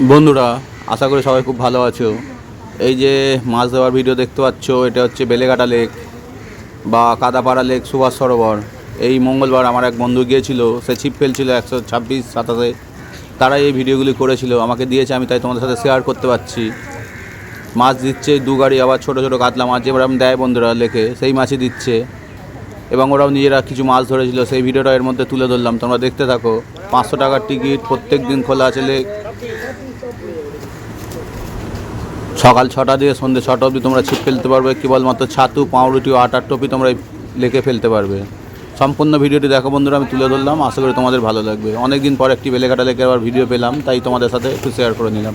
বন্ধুরা, আশা করি সবাই খুব ভালো আছো। এই যে মাছ ধরার ভিডিও দেখতে পাচ্ছ, এটা হচ্ছে বেলেঘাটা লেক বা কাদাপাড়া লেক সুভাষ সরোবর। এই মঙ্গলবার আমার এক বন্ধু গিয়েছিল, সে ছিপ ফেলছিল একশো ছাব্বিশ সাতাশে। তারা এই ভিডিওগুলি করেছিল, আমাকে দিয়েছে, আমি তাই তোমাদের সাথে শেয়ার করতে পারছি। মাছ দিচ্ছে দু গাড়ি, আবার ছোটো ছোটো কাতলা মাছ যেরকম দেয় বন্ধুরা লেখে সেই মাছই দিচ্ছে। এবং ওরাও নিজেরা কিছু মাছ ধরেছিল, সেই ভিডিওটা এর মধ্যে তুলে ধরলাম। তোমরা দেখতে থাকো, পাঁচশো টাকার টিকিট প্রত্যেক দিন খোলা আছে লেক সকাল ছটা দিয়ে সন্ধ্যে ছটা অবধি তোমরা ছিপ ফেলতে পারবে কেবলমাত্র ছাতু, পাউরুটি ও আটার টপি তোমরা লেখে ফেলতে পারবে। সম্পূর্ণ ভিডিওটি দেখো বন্ধুরা, আমি তুলে ধরলাম, আশা করি তোমাদের ভালো লাগবে। অনেক দিন পর একটি বেলেঘাটা লেখে আবার ভিডিও পেলাম, তাই তোমাদের সাথে একটু শেয়ার করে নিলাম।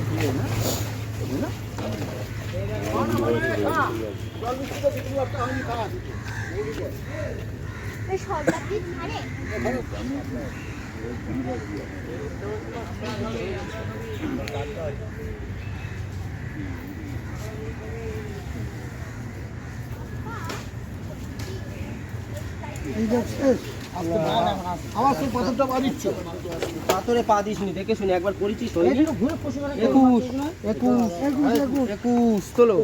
আমার সেই পাথরটা পা দিচ্ছে পাথরে পা দিস নি দেখে শুনে একবার করেছিস তো? ঘুরে পশু একুশ একুশ একুশ একুশ। একুশ তোলো।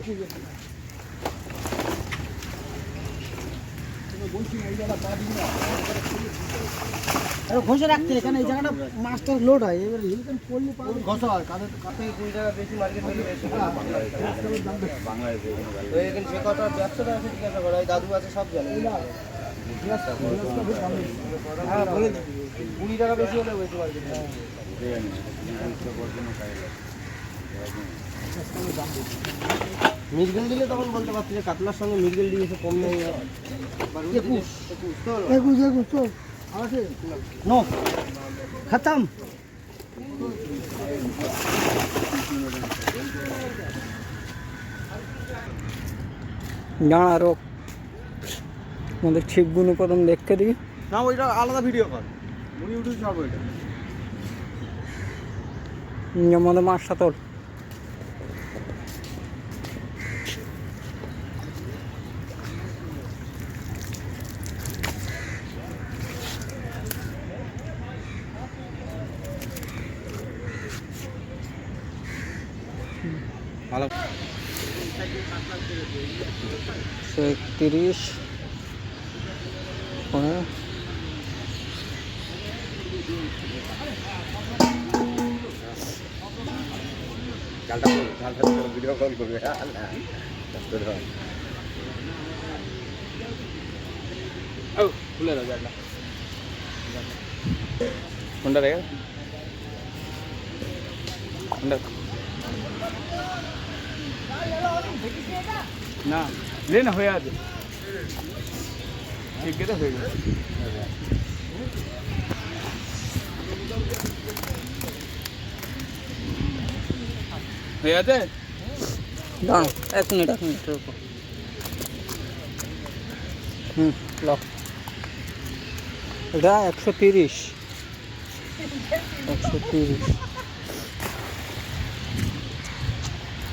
ঘষে রাখতে এখানে এই জায়গাটা মাছটা লোড হয়? এবার পড়লে ঘষা হয় কাদের কাতে কুড়ি টাকা বেশি মার্কেট ভ্যালু বেশি তো এখানে যে কটা ব্যবসাটা আছে জিজ্ঞাসা করো দাদু আছে সব জানে। দিচ্ছি কুড়ি টাকা বেশি হলে মিরগেল দিলে তখন বলতে পারছি যে কাতলার সঙ্গে মিরগেল দিয়েছে কম নেই একুশ একুশ একুশ তো আছে নো খতম জানা রোগ আমাদের ছিপগুলো প্রথম দেখতে দিই। না ওইটা আলাদা ভিডিও কর। উনি ইউটিউব ছাড়বো এটা আমাদের মাছটা তোর ভালো। একত্রিশ। পনেরো জালটা করব জালটা ভিডিও কল করবে ও খুলে দাও জালটা কোনটা রে কোনটা না লে না হয়ে আছে ঠিক হয়ে গেছে। হয়ে আছে দাঁড়ো এক মিনিট এক মিনিট হুম লক এটা একশো তিরিশ। একশো তিরিশ।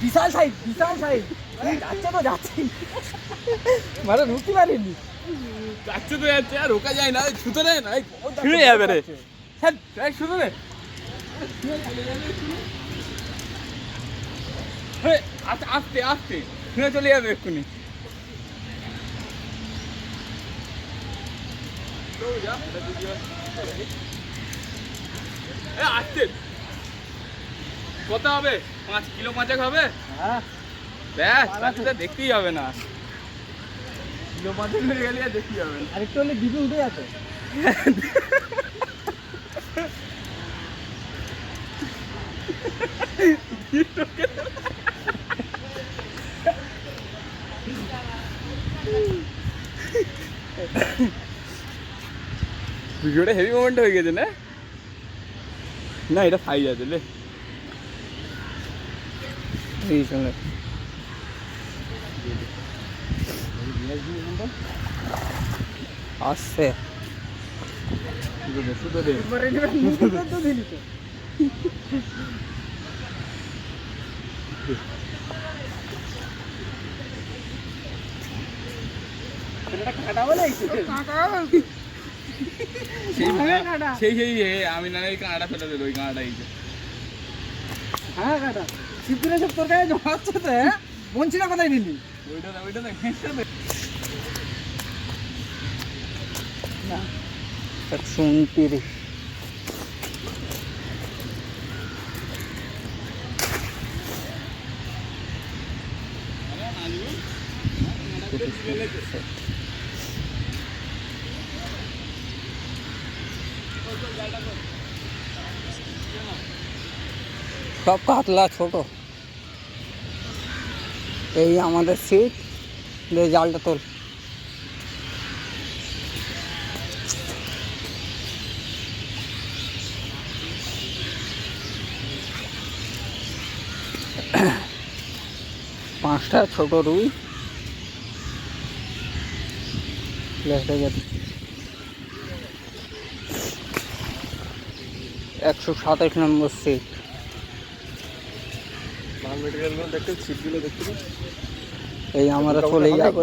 বিশাল সাইজ বিশাল সাইজ যাচ্ছে তো যাচ্ছে। মানে ঢুকতে পারিনি যাচ্ছে তো যাচ্ছে আর রোকা যায় না ছুতো নেই না ছিঁড়ে যাবে রে। হ্যাঁ শুধু রে আস্তে আস্তে আস্তে চলে যাবে এক্ষুনি। এ, কত হবে? পাঁচ কিলো পাঁচেক হবে? হ্যাঁ। ব্যাস দেখতেই হবে না। গেলে আরেকটু হলে ডিবি উঠে যাচ্ছে। ভিডিওটা হেভি মোমেন্ট হয়ে গেছে না? না এটা সাইজ আছে লে। এই চলে আসছে। শুধু দে শুধু দে তো দিলি তো কাটা বলে সেই সেই সেই আমি না ওই কাঁটা ফেলে দেবো ওই কাঁটা হ্যাঁ কাটা শিবপুরে সব তোর কাছে জমা হচ্ছে তো হ্যাঁ কোথায় নিলি? ওইটা ওইটা না একশো উনতিরিশ সব কাতলা ছোট এই আমাদের সিট দিয়ে জালটা তোল। পাঁচটা ছোট রুই। একশো সাতাশ নম্বর সিট এই আমরা চলে যাব